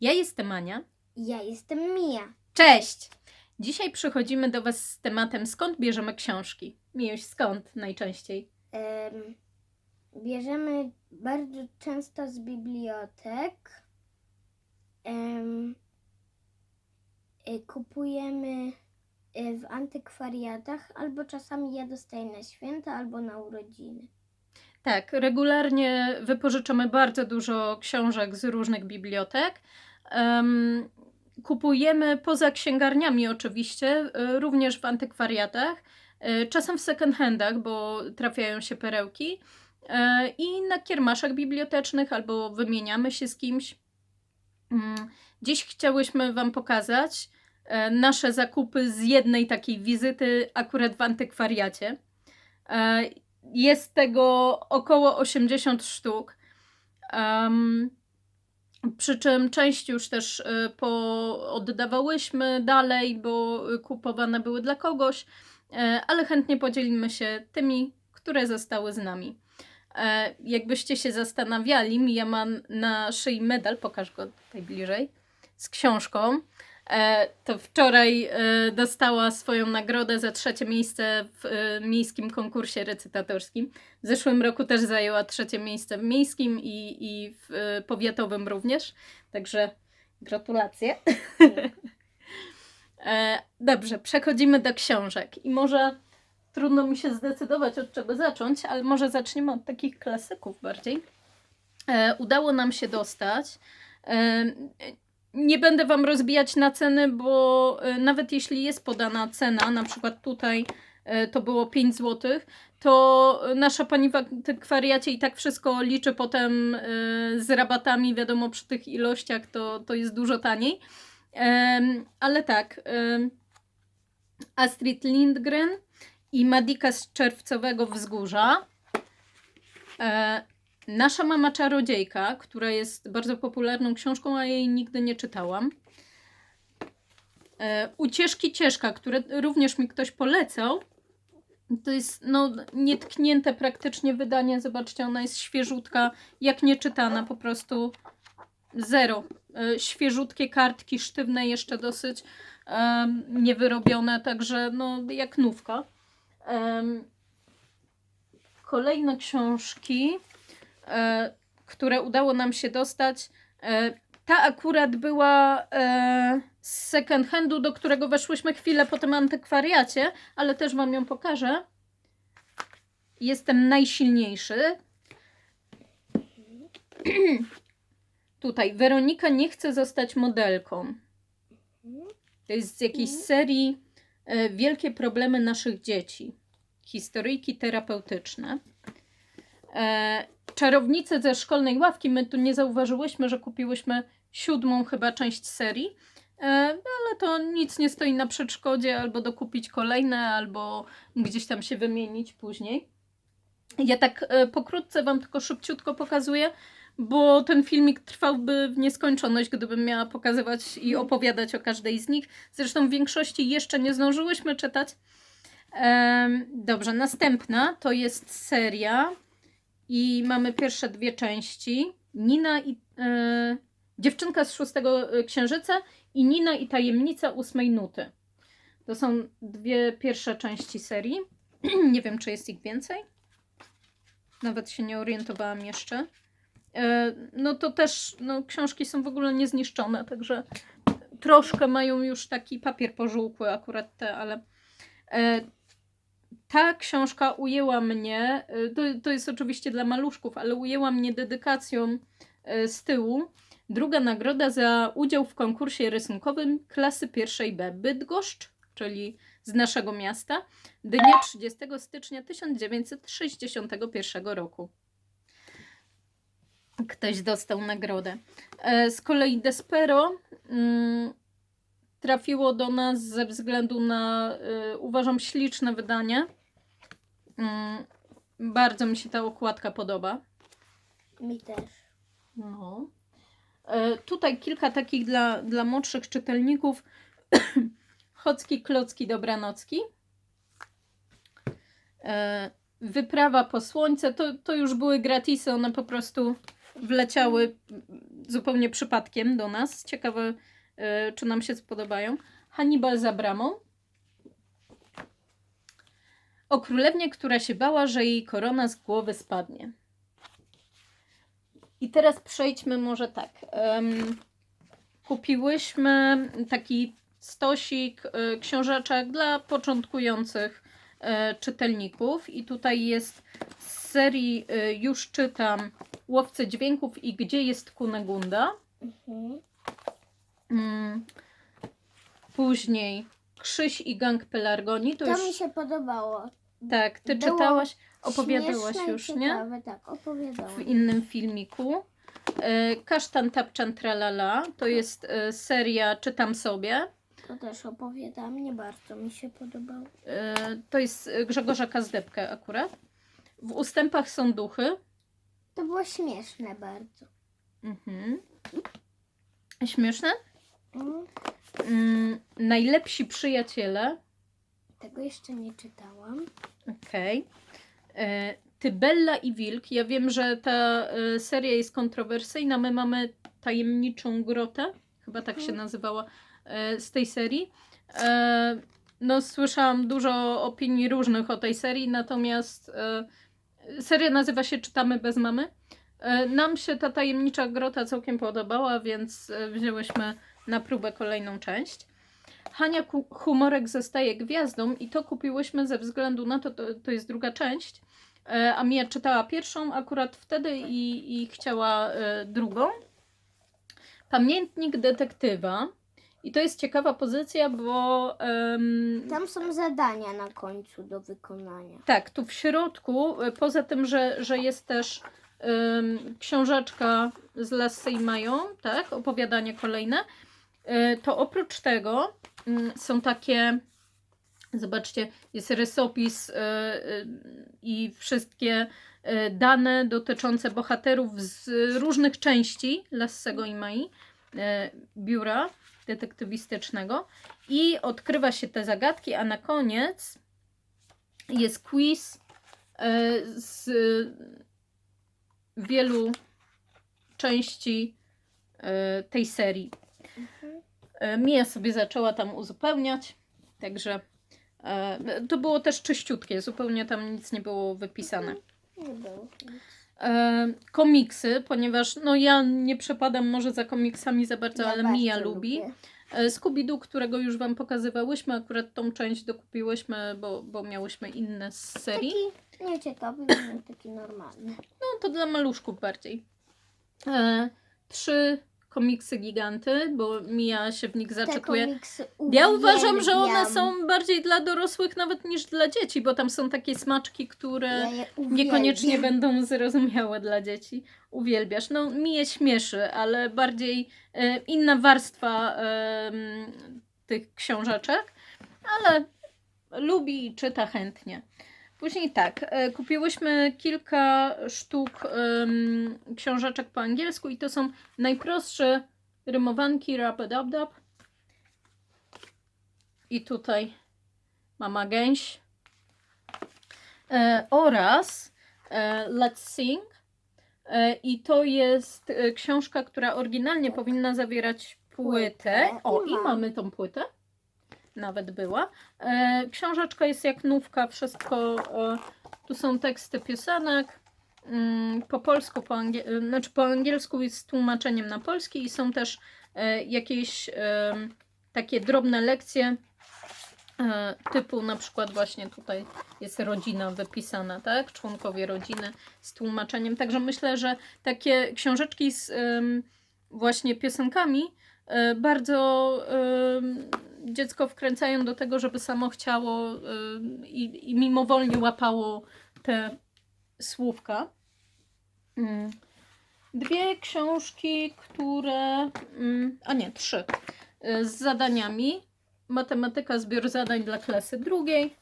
Ja jestem Ania. Ja jestem Mia. Cześć! Dzisiaj przychodzimy do Was z tematem skąd bierzemy książki. Miłość, skąd najczęściej? Em, bierzemy bardzo często z bibliotek. Em, y, kupujemy y, w antykwariatach, albo czasami ja dostaję na święta, albo na urodziny. Tak, regularnie wypożyczamy bardzo dużo książek z różnych bibliotek. Em, kupujemy poza księgarniami oczywiście, y, również w antykwariatach, y, czasem w second handach, bo trafiają się perełki y, i na kiermaszach bibliotecznych albo wymieniamy się z kimś. Mm, Dziś chciałyśmy Wam pokazać e, nasze zakupy z jednej takiej wizyty akurat w antykwariacie. E, Jest tego około 80 sztuk. Em, przy czym część już też y, po oddawałyśmy dalej, bo y, kupowane były dla kogoś, e, ale chętnie podzielimy się tymi, które zostały z nami. E, Jakbyście się zastanawiali, Mija ma na szyi medal, pokaż go tutaj bliżej, z książką. E, To wczoraj e, dostała swoją nagrodę za trzecie miejsce w e, miejskim konkursie recytatorskim. W zeszłym roku też zajęła trzecie miejsce w miejskim i, i w powiatowym również. Także gratulacje. Dobrze, przechodzimy do książek. I może trudno mi się zdecydować, od czego zacząć, ale może zaczniemy od takich klasyków bardziej. Udało nam się dostać. Nie będę Wam rozbijać na ceny, bo e, nawet jeśli jest podana cena, na przykład tutaj e, to było 5 zł, to nasza pani w antykwariacie i tak wszystko liczy potem e, z rabatami, wiadomo, przy tych ilościach to, to jest dużo taniej. Ale tak, Astrid Lindgren i Madika z Czerwcowego Wzgórza. E, Nasza mama czarodziejka, która jest bardzo popularną książką, a jej nigdy nie czytałam. E, Ucieszki Cieszka, które również mi ktoś polecał. To jest no, nietknięte praktycznie wydanie. Zobaczcie, ona jest świeżutka, jak nieczytana, po prostu zero. E, Świeżutkie kartki, sztywne jeszcze dosyć, em, niewyrobione, także no, jak nówka. Kolejne książki, e, które udało nam się dostać. E, ta akurat była e, z second handu, do którego weszłyśmy chwilę po tym antykwariacie, ale też Wam ją pokażę. Jestem najsilniejszy. Tutaj Weronika nie chce zostać modelką. To jest z jakiejś serii e, Wielkie problemy naszych dzieci. Historyjki terapeutyczne. E, czarownice ze szkolnej ławki. My tu nie zauważyłyśmy, że kupiłyśmy siódmą chyba część serii. E, ale to nic nie stoi na przeszkodzie, albo dokupić kolejne, albo gdzieś tam się wymienić później. Ja tak e, pokrótce Wam tylko szybciutko pokazuję, bo ten filmik trwałby w nieskończoność, gdybym miała pokazywać i opowiadać o każdej z nich. Zresztą w większości jeszcze nie zdążyłyśmy czytać. Em, dobrze, następna to jest seria i mamy pierwsze dwie części. Nina i e, dziewczynka z szóstego e, księżyca i Nina i tajemnica ósmej nuty. To są dwie pierwsze części serii. nie wiem, czy jest ich więcej. Nawet się nie orientowałam jeszcze. E, no to też no, książki są w ogóle niezniszczone, także troszkę mają już taki papier pożółkły akurat te, ale e, ta książka ujęła mnie, e, to, to jest oczywiście dla maluszków, ale ujęła mnie dedykacją e, z tyłu. Druga nagroda za udział w konkursie rysunkowym klasy pierwszej B Bydgoszcz, czyli z naszego miasta, dnia 30 stycznia 1961 roku. Ktoś dostał nagrodę. E, Z kolei Despero mm, trafiło do nas ze względu na, y, uważam, śliczne wydanie. Mm, bardzo mi się ta okładka podoba. Mi też. No. E, tutaj kilka takich dla, dla młodszych czytelników. Chocki, klocki, dobranocki. E, wyprawa po słońce. To, to już były gratisy, one po prostu wleciały zupełnie przypadkiem do nas. Ciekawe, e, czy nam się spodobają. Hannibal za bramą. O królewnie, która się bała, że jej korona z głowy spadnie. I teraz przejdźmy może tak. em, kupiłyśmy taki stosik e, książeczek dla początkujących e, czytelników. I tutaj jest z serii e, Już czytam Łowcy Dźwięków i Gdzie jest Kunegunda. Mhm. Mm. Później Krzyś i Gang Pelargonii. To, To już mi się podobało. Tak, ty było czytałaś, opowiadałaś Śmieszne i już, nie? ciekawe, Tak, opowiadałam. w innym filmiku. E, Kasztan Tapczan Tralala to jest e, seria Czytam sobie. To też opowiadałam, nie bardzo mi się podobało. E, To jest Grzegorza Kazdepkę akurat. W ustępach są duchy. To było śmieszne bardzo. Mhm. Śmieszne. Mm, Mm, Najlepsi przyjaciele. Tego jeszcze nie czytałam. Okej. E, Tybella i Wilk. Ja wiem, że ta e, seria jest kontrowersyjna. My mamy tajemniczą grotę. Chyba tak się Mhm. nazywała e, z tej serii. E, No, słyszałam dużo opinii różnych o tej serii, natomiast e, seria nazywa się Czytamy bez mamy. E, Nam się ta tajemnicza grota całkiem podobała, więc e, wzięłyśmy na próbę kolejną część. Hania Humorek zostaje gwiazdą i to kupiłyśmy ze względu na to, to, to jest druga część. E, A Mia czytała pierwszą akurat wtedy i, i chciała e, drugą. Pamiętnik detektywa. I to jest ciekawa pozycja, bo em, Tam są zadania na końcu do wykonania. tak, tu w środku, y, poza tym, że, że jest też ym, książeczka z Lassy Mają, tak, opowiadanie kolejne, to oprócz tego są takie, zobaczcie, jest rysopis y, y, i wszystkie y, dane dotyczące bohaterów z różnych części Lassego i Mai, biura detektywistycznego i odkrywa się te zagadki, a na koniec jest quiz z wielu części tej serii. E, Mia sobie zaczęła tam uzupełniać, także e, to było też czyściutkie, zupełnie tam nic nie było wypisane. Nie było. E, komiksy, ponieważ no ja nie przepadam może za komiksami za bardzo, Ja ale bardzo Mia lubi. Scooby-Doo, którego już Wam pokazywałyśmy, akurat tą część dokupiłyśmy, bo, bo miałyśmy inne z serii. Taki nieciekawy, taki normalny. No to dla maluszków bardziej. E, trzy komiksy giganty, bo Mia się w nich komiksy Ja uważam, że one są bardziej dla dorosłych nawet niż dla dzieci, bo tam są takie smaczki, które Ja niekoniecznie będą zrozumiałe dla dzieci. Uwielbiasz. No, mi je śmieszy, ale bardziej e, inna warstwa em, tych książeczek, ale lubi i czyta chętnie. Później tak, e, kupiłyśmy kilka sztuk em, książeczek po angielsku i to są najprostsze rymowanki Rabadabdab. I tutaj mama gęś. E, oraz e, Let's Sing. E, I to jest e, książka, która oryginalnie powinna zawierać płytę. O, I i ma. mamy tą płytę. Nawet była. E, książeczka jest jak nówka, wszystko. E, tu są teksty piosenek. Mm, po polsku, po, angie- e, znaczy po angielsku jest z tłumaczeniem na polski i są też jakieś takie drobne lekcje typu na przykład właśnie tutaj jest rodzina wypisana, tak? Członkowie rodziny z tłumaczeniem. Także myślę, że takie książeczki z właśnie piosenkami bardzo dziecko wkręcają do tego, żeby samo chciało em, i, i mimowolnie łapało te słówka. Mm. Dwie książki, które. mm, A nie, trzy. y, Z zadaniami. Matematyka, zbiór zadań dla klasy drugiej.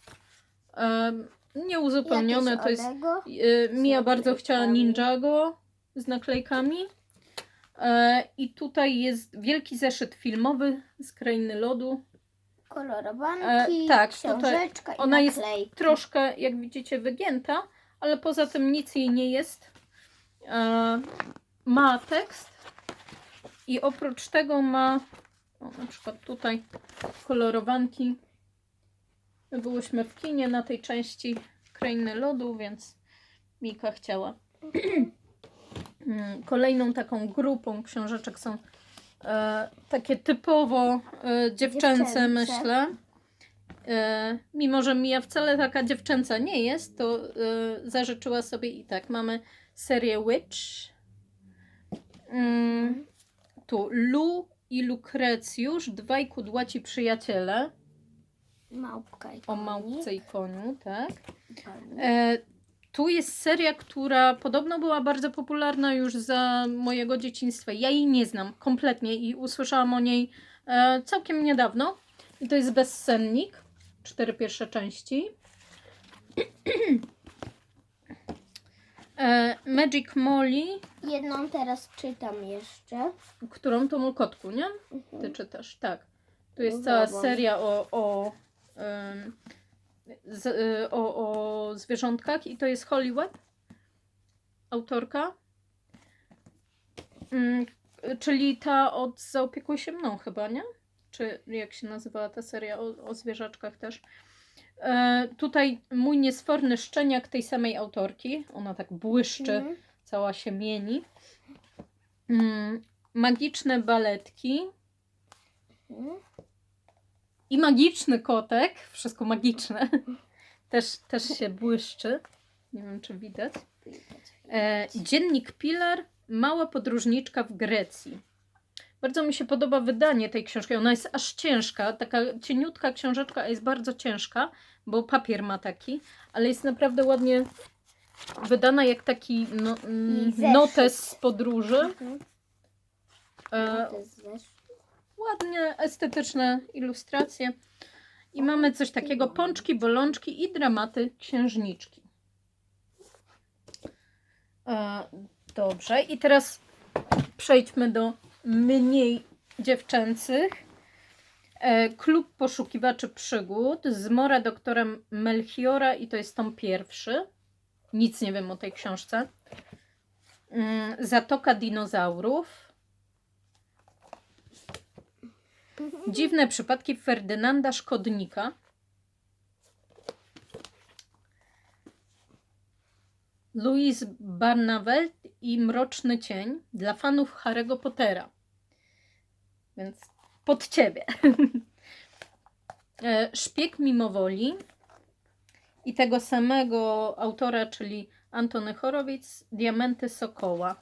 Em, Nieuzupełnione to jest. Y, Mia bardzo chciała. Ninjago z naklejkami. E, I tutaj jest wielki zeszyt filmowy z krainy lodu. kolorowanki, E, tak, tutaj książeczka i ona jest troszkę, jak widzicie, wygięta, ale poza tym nic jej nie jest. E, ma tekst I oprócz tego ma, o, na przykład tutaj, kolorowanki. My byłyśmy w kinie na tej części Krainy Lodu, więc Mika chciała. Mm, Kolejną taką grupą książeczek są e, takie typowo e, dziewczęce, Dziewczęce. myślę. E, mimo, że Mia wcale taka dziewczęca nie jest, to e, zażyczyła sobie i tak. Mamy serię Witch. Mm, tu Lu i Lukrecjusz, dwaj kudłaci przyjaciele Małpka i o konik. małpce i koniu, tak. E, tu jest seria, która podobno była bardzo popularna już za mojego dzieciństwa. Ja jej nie znam kompletnie i usłyszałam o niej e, całkiem niedawno. I to jest Bezsennik, cztery pierwsze części. e, Magic Molly, Jedną teraz czytam jeszcze. którą to kotku, nie? Mhm. Ty czytasz, tak. Tu jest No cała dobra. seria o, o, z, y, o, o zwierzątkach i to jest Holly Webb, autorka. Mm, czyli ta od Zaopiekuj się mną chyba, nie? Czy jak się nazywała ta seria o, o zwierzaczkach też. E, tutaj mój niesforny szczeniak tej samej autorki. Ona tak błyszczy Mhm. cała się mieni. Mm, magiczne baletki Mhm. I magiczny kotek, wszystko magiczne, też, też się błyszczy. Nie wiem, czy widać. E, dziennik Pilar, mała podróżniczka w Grecji. Bardzo mi się podoba wydanie tej książki. Ona jest aż ciężka, taka cieniutka książeczka, a jest bardzo ciężka, bo papier ma taki, ale jest naprawdę ładnie wydana jak taki no, mm, notes z podróży. Mhm. E, Ładnie estetyczne ilustracje. I mamy coś takiego, pączki, bolączki i dramaty księżniczki. E, dobrze, i teraz przejdźmy do mniej dziewczęcych. E, Klub poszukiwaczy przygód, zmora doktora Melchiora i to jest tom pierwszy. Nic nie wiem o tej książce. Mm, Zatoka dinozaurów. Dziwne przypadki Ferdynanda Szkodnika. Louise Barnavelt i Mroczny Cień dla fanów Harry'ego Pottera. Więc pod ciebie. E, Szpieg mimowoli i tego samego autora, czyli Antony Chorowic, Diamenty Sokoła.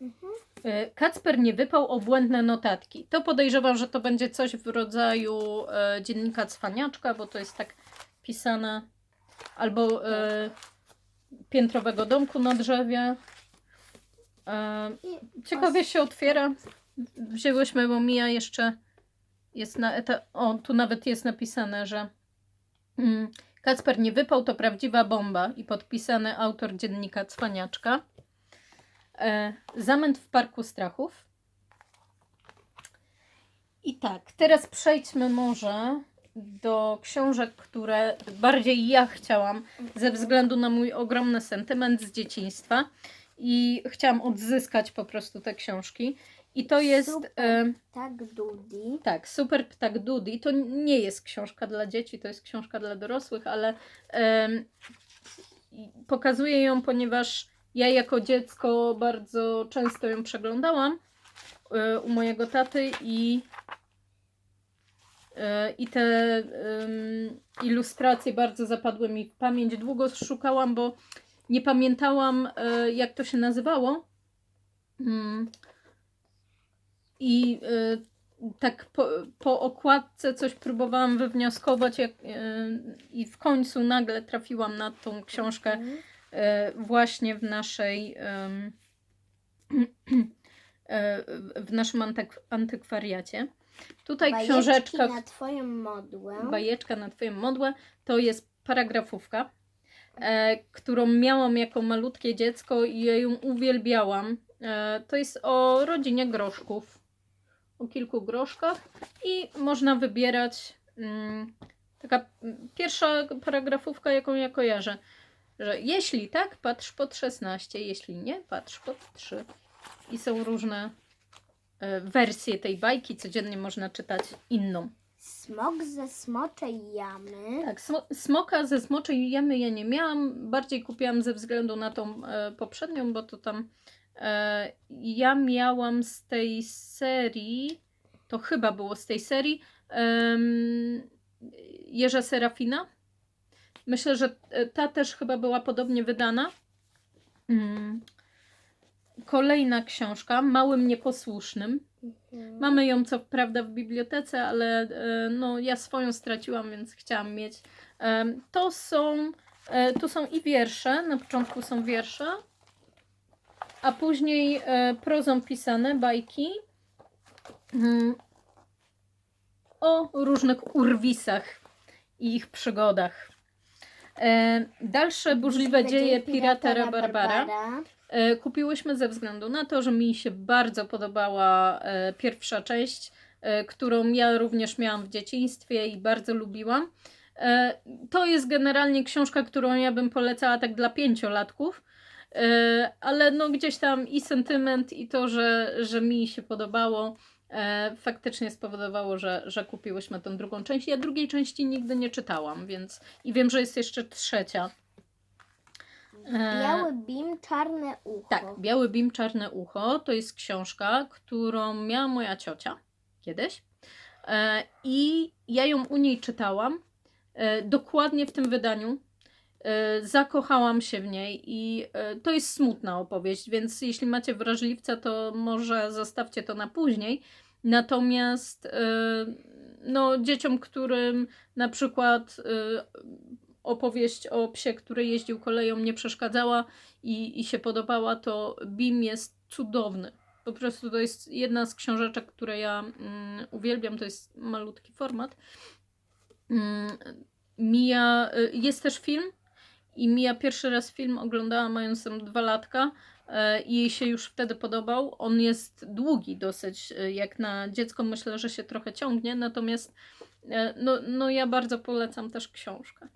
Mhm. E, Kacper nie wypał o błędne notatki. To podejrzewam, że to będzie coś w rodzaju e, dziennika cwaniaczka, bo to jest tak pisane albo e, piętrowego domku na drzewie. E, ciekawie się otwiera. Wzięłyśmy, bo Mija jeszcze jest na eta- O, tu nawet jest napisane, że mm, Kacper nie wypał, to prawdziwa bomba i podpisany autor dziennika cwaniaczka. E, Zamęt w Parku Strachów. I tak, teraz przejdźmy może do książek, które bardziej ja chciałam, ze względu na mój ogromny sentyment z dzieciństwa. I chciałam odzyskać po prostu te książki. I to jest. Super. E, tak Dudi. tak, Super Ptak Dudy. To nie jest książka dla dzieci, to jest książka dla dorosłych, ale i pokazuję ją, ponieważ ja jako dziecko bardzo często ją przeglądałam e, u mojego taty i e, i te em, ilustracje bardzo zapadły mi w pamięć. Długo szukałam, bo nie pamiętałam, e, jak to się nazywało. Mm. I tak po, po okładce coś próbowałam wywnioskować jak, i w końcu nagle trafiłam na tą książkę Mhm. Właśnie w naszej e, w naszym antyk, antykwariacie. Tutaj Bajeczki książeczka, na twoją modłę. bajeczka na twoją modłę, to jest paragrafówka, e, którą miałam jako malutkie dziecko i ja ją uwielbiałam. E, to jest o rodzinie groszków, o kilku groszkach i można wybierać mm, taka pierwsza paragrafówka, jaką ja kojarzę. Że jeśli tak, patrz pod 16, jeśli nie, patrz pod 3. I są różne e, wersje tej bajki, codziennie można czytać inną. Smok ze smoczej jamy. Tak, smo- smoka ze smoczej jamy ja nie miałam, bardziej kupiłam ze względu na tą e, poprzednią, bo to tam e, ja miałam z tej serii, to chyba było z tej serii, em, Jerza Serafina. Myślę, że e, ta też chyba była podobnie wydana. Mm. Kolejna książka, Małym Nieposłusznym. Mhm. Mamy ją co prawda w bibliotece, ale e, no, ja swoją straciłam, więc chciałam mieć. To są, e, tu są i wiersze, na początku są wiersze, a później prozą pisane bajki mm, o różnych urwisach i ich przygodach. E, Dalsze burzliwe dzieje Piratera Barbara. E, Kupiłyśmy ze względu na to, że mi się bardzo podobała e, pierwsza część, e, którą ja również miałam w dzieciństwie i bardzo lubiłam. E, To jest generalnie książka, którą ja bym polecała tak dla pięciolatków, e, ale no gdzieś tam i sentyment, i to, że, że mi się podobało, faktycznie spowodowało, że, że kupiłyśmy tą drugą część. Ja drugiej części nigdy nie czytałam, więc i wiem, że jest jeszcze trzecia. E, Biały bim, czarne ucho. tak, Biały Bim, Czarne Ucho to jest książka, którą miała moja ciocia kiedyś. E, I ja ją u niej czytałam e, dokładnie w tym wydaniu. E, zakochałam się w niej i e, to jest smutna opowieść, więc jeśli macie wrażliwca, to może zostawcie to na później. Natomiast e, no, dzieciom, którym na przykład opowieść o psie, który jeździł koleją nie przeszkadzała i, i się podobała, to Bim jest cudowny. Po prostu to jest jedna z książeczek, które ja mm, uwielbiam. To jest malutki format. Mm, Mija, jest też film i Mija pierwszy raz film oglądała mając tam dwa latka e, i jej się już wtedy podobał. On jest długi dosyć, y, jak na dziecko myślę, że się trochę ciągnie, natomiast e, no, no ja bardzo polecam też książkę.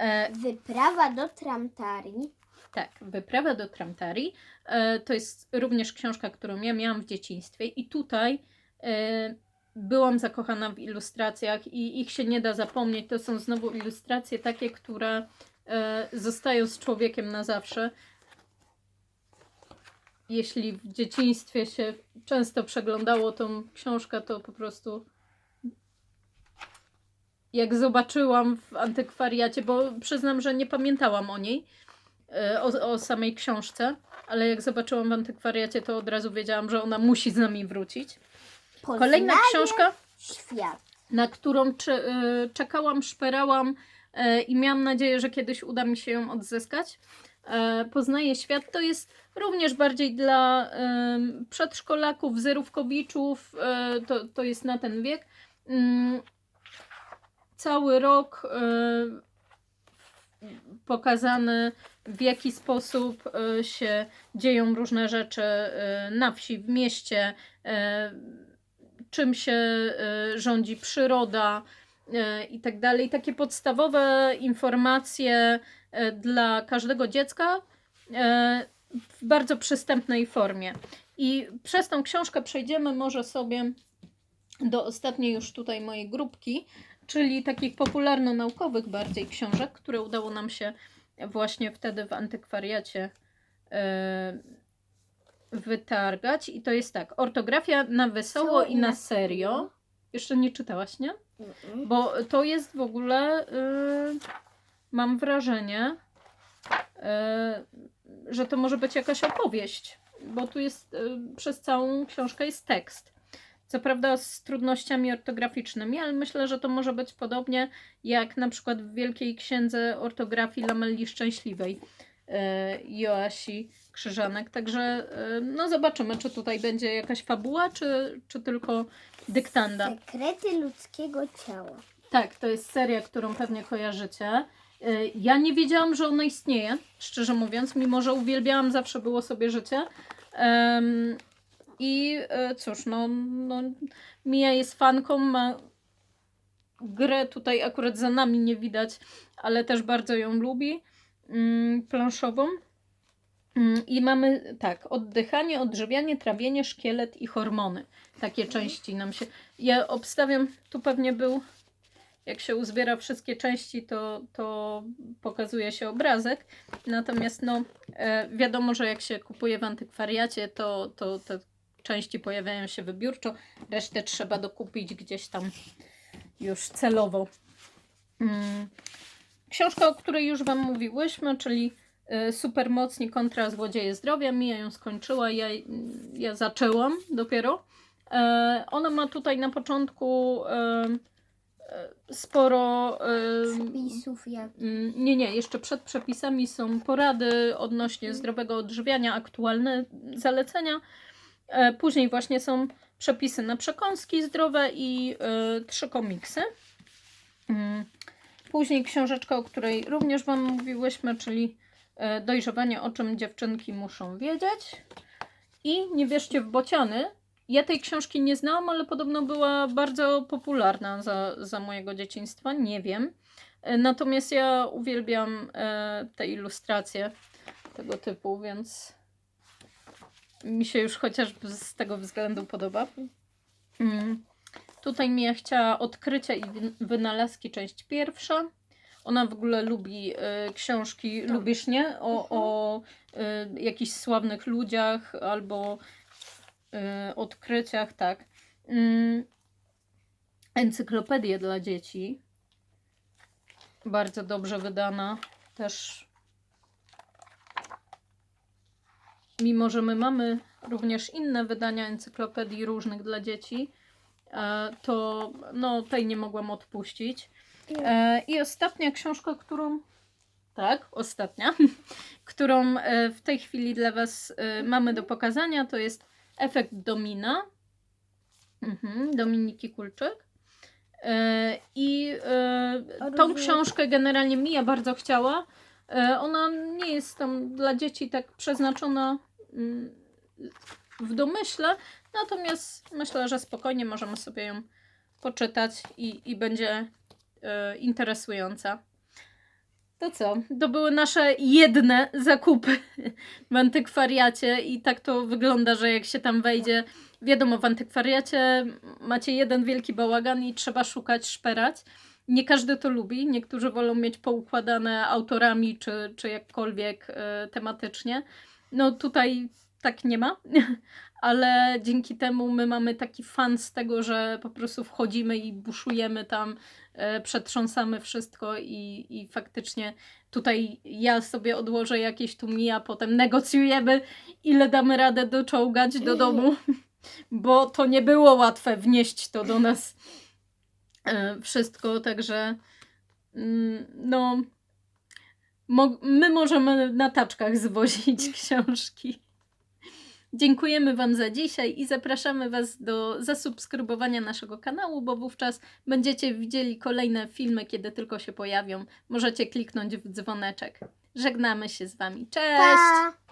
E, Wyprawa do Tramtarii. tak, Wyprawa do Tramtarii e, to jest również książka, którą ja miałam w dzieciństwie i tutaj e, byłam zakochana w ilustracjach i ich się nie da zapomnieć. To są znowu ilustracje takie, które e, zostają z człowiekiem na zawsze. Jeśli w dzieciństwie się często przeglądało tą książkę, to po prostu jak zobaczyłam w antykwariacie, bo przyznam, że nie pamiętałam o niej, e, o, o samej książce, ale jak zobaczyłam w antykwariacie, to od razu wiedziałam, że ona musi z nami wrócić. Kolejna książka, Świat. na którą e, czekałam, szperałam e, i miałam nadzieję, że kiedyś uda mi się ją odzyskać. E, Poznaje świat to jest również bardziej dla przedszkolaków, zerówkowiczów, e, to, to jest na ten wiek. Mm, Cały rok e, pokazany, w jaki sposób e, się dzieją różne rzeczy e, na wsi, w mieście, e, czym się e, rządzi przyroda e, i tak dalej. Takie podstawowe informacje e, dla każdego dziecka e, w bardzo przystępnej formie. I przez tą książkę przejdziemy może sobie do ostatniej już tutaj mojej grupki, czyli takich popularno-naukowych bardziej książek, które udało nam się właśnie wtedy w antykwariacie e, wytargać. I to jest tak, ortografia na wesoło i na serio. Jeszcze nie czytałaś, nie? Bo to jest w ogóle, y, mam wrażenie, y, że to może być jakaś opowieść, bo tu jest, y, przez całą książkę jest tekst. Co prawda z trudnościami ortograficznymi, ale myślę, że to może być podobnie jak na przykład w Wielkiej Księdze Ortografii Lamelli Szczęśliwej Joasi Krzyżanek. Także y, no zobaczymy, czy tutaj będzie jakaś fabuła, czy, czy tylko dyktanda. Sekrety ludzkiego ciała. Tak, to jest seria, którą pewnie kojarzycie. Y, Ja nie wiedziałam, że ona istnieje, szczerze mówiąc, mimo że uwielbiałam zawsze było sobie życie. I e, cóż, no, no, Mia jest fanką, ma grę tutaj akurat za nami nie widać, ale też bardzo ją lubi. mm, planszową. Mm, I mamy tak, oddychanie, odżywianie, trawienie, szkielet i hormony. Takie części nam się. Ja obstawiam, tu pewnie był, jak się uzbiera wszystkie części, to, to pokazuje się obrazek. Natomiast no, e, wiadomo, że jak się kupuje w antykwariacie, to, to te części pojawiają się wybiórczo, resztę trzeba dokupić gdzieś tam już celowo. Mm. Książka, o której już Wam mówiłyśmy, czyli Supermocni kontra Złodzieje Zdrowia. Mija ją skończyła, ja, ja zaczęłam dopiero. E, ona ma tutaj na początku e, e, sporo. e, Przepisów jak Nie, nie, jeszcze przed przepisami są porady odnośnie zdrowego odżywiania, aktualne zalecenia. E, Później właśnie są przepisy na przekąski zdrowe i e, trzy komiksy. Mm, Później książeczka, o której również Wam mówiłyśmy, czyli Dojrzewanie, o czym dziewczynki muszą wiedzieć. I Nie wierzcie w bociany. Ja tej książki nie znałam, ale podobno była bardzo popularna za, za mojego dzieciństwa. Nie wiem. E, Natomiast ja uwielbiam e, te ilustracje tego typu, więc mi się już chociażby z tego względu podoba. Mm. Tutaj Mia chciała odkrycia i wyn- wynalazki, część pierwsza. Ona w ogóle lubi e, książki, Tak. lubisz, nie? O, o e, jakichś sławnych ludziach albo e, odkryciach, tak. Mm. Encyklopedię dla dzieci. Bardzo dobrze wydana. Też. Mimo, że my mamy również inne wydania encyklopedii różnych dla dzieci, e, to no, tej nie mogłam odpuścić. E, I ostatnia książka, którą. Tak, ostatnia, którą e, w tej chwili dla Was e, mamy do pokazania, to jest Efekt Domina mhm, Dominiki Kulczyk. I tą książkę generalnie Mija bardzo chciała. Ona nie jest tam dla dzieci tak przeznaczona mm, w domyśle, natomiast myślę, że spokojnie możemy sobie ją poczytać i, i będzie e, interesująca. To co? To były nasze jedne zakupy w antykwariacie i tak to wygląda, że jak się tam wejdzie, wiadomo, w antykwariacie macie jeden wielki bałagan i trzeba szukać, szperać. Nie każdy to lubi, niektórzy wolą mieć poukładane autorami czy, czy jakkolwiek e, tematycznie. No tutaj tak nie ma, ale dzięki temu my mamy taki fan z tego, że po prostu wchodzimy i buszujemy tam, e, przetrząsamy wszystko i, i faktycznie tutaj ja sobie odłożę jakieś tu mi, a potem negocjujemy, ile damy radę doczołgać do domu, bo to nie było łatwe wnieść to do nas e, wszystko, także mm, no my możemy na taczkach zwozić książki. Dziękujemy Wam za dzisiaj i zapraszamy Was do zasubskrybowania naszego kanału, bo wówczas będziecie widzieli kolejne filmy, kiedy tylko się pojawią. Możecie kliknąć w dzwoneczek. Żegnamy się z Wami. Cześć! Pa!